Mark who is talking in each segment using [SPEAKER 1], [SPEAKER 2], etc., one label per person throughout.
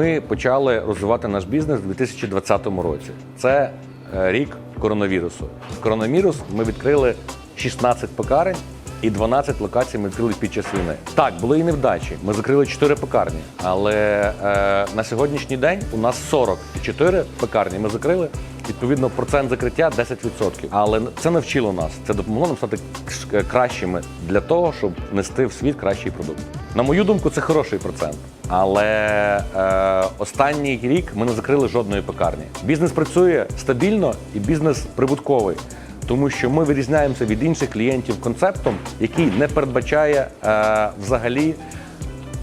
[SPEAKER 1] Ми почали розвивати наш бізнес у 2020 році. Це е, рік коронавірусу. Коронавірус ми відкрили 16 пекарень і 12 локацій ми відкрили під час війни. Так, були і невдачі. Ми закрили 4 пекарні, але е, на сьогоднішній день у нас 44 пекарні. Ми закрили. Відповідно, процент закриття 10%. Але це навчило нас. Це допомогло нам стати кращими для того, щоб нести в світ кращий продукт. На мою думку, це хороший процент. Але е, останній рік ми не закрили жодної пекарні. Бізнес працює стабільно і бізнес прибутковий. Тому що ми вирізняємося від інших клієнтів концептом, який не передбачає е, взагалі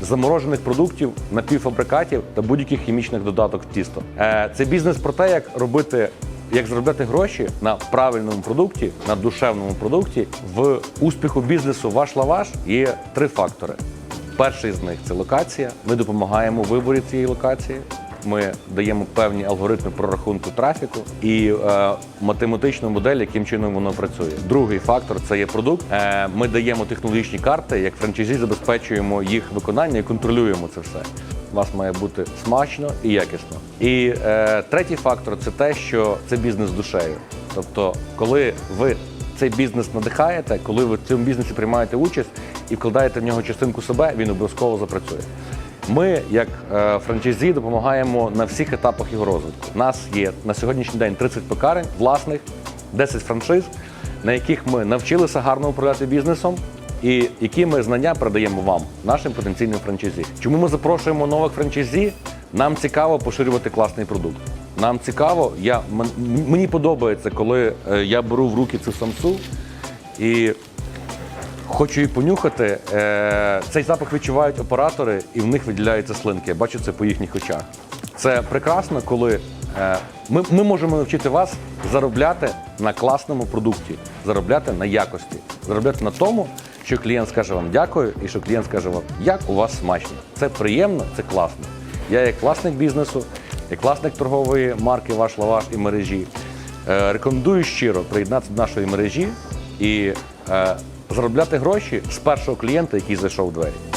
[SPEAKER 1] заморожених продуктів, напівфабрикатів та будь-яких хімічних додаток в тісто. Е, Це бізнес про те, як робити. Як заробляти гроші на правильному продукті, на душевному продукті, в успіху бізнесу ваш лаваш є три фактори. Перший з них це локація. Ми допомагаємо у виборі цієї локації. Ми даємо певні алгоритми прорахунку трафіку і е, математичну модель, яким чином воно працює. Другий фактор це є продукт. Е, ми даємо технологічні карти, як франчайзі забезпечуємо їх виконання і контролюємо це все. У вас має бути смачно і якісно. І е, третій фактор це те, що це бізнес душею. Тобто, коли ви цей бізнес надихаєте, коли ви в цьому бізнесі приймаєте участь і вкладаєте в нього частинку себе, він обов'язково запрацює. Ми, як е, франчайзі, допомагаємо на всіх етапах його розвитку. У нас є на сьогоднішній день 30 пекарень, власних, 10 франшиз, на яких ми навчилися гарно управляти бізнесом. І які ми знання передаємо вам, нашим потенційним франчайзі. Чому ми запрошуємо нових франчайзі? Нам цікаво поширювати класний продукт. Нам цікаво, я, мені подобається, коли е, я беру в руки цю самсу і Хочу її понюхати. Е, Цей запах відчувають оператори, і в них виділяються слинки. Я бачу це по їхніх очах. Це прекрасно, коли е, ми, ми можемо навчити вас заробляти на класному продукті, заробляти на якості, заробляти на тому, що клієнт скаже вам дякую, і що клієнт скаже вам, як у вас смачно. Це приємно, це класно. Я як власник бізнесу, як власник торгової марки Ваш лаваш і мережі. Е, Рекомендую щиро приєднатися до нашої мережі і заробляти гроші з першого клієнта, який зайшов в двері.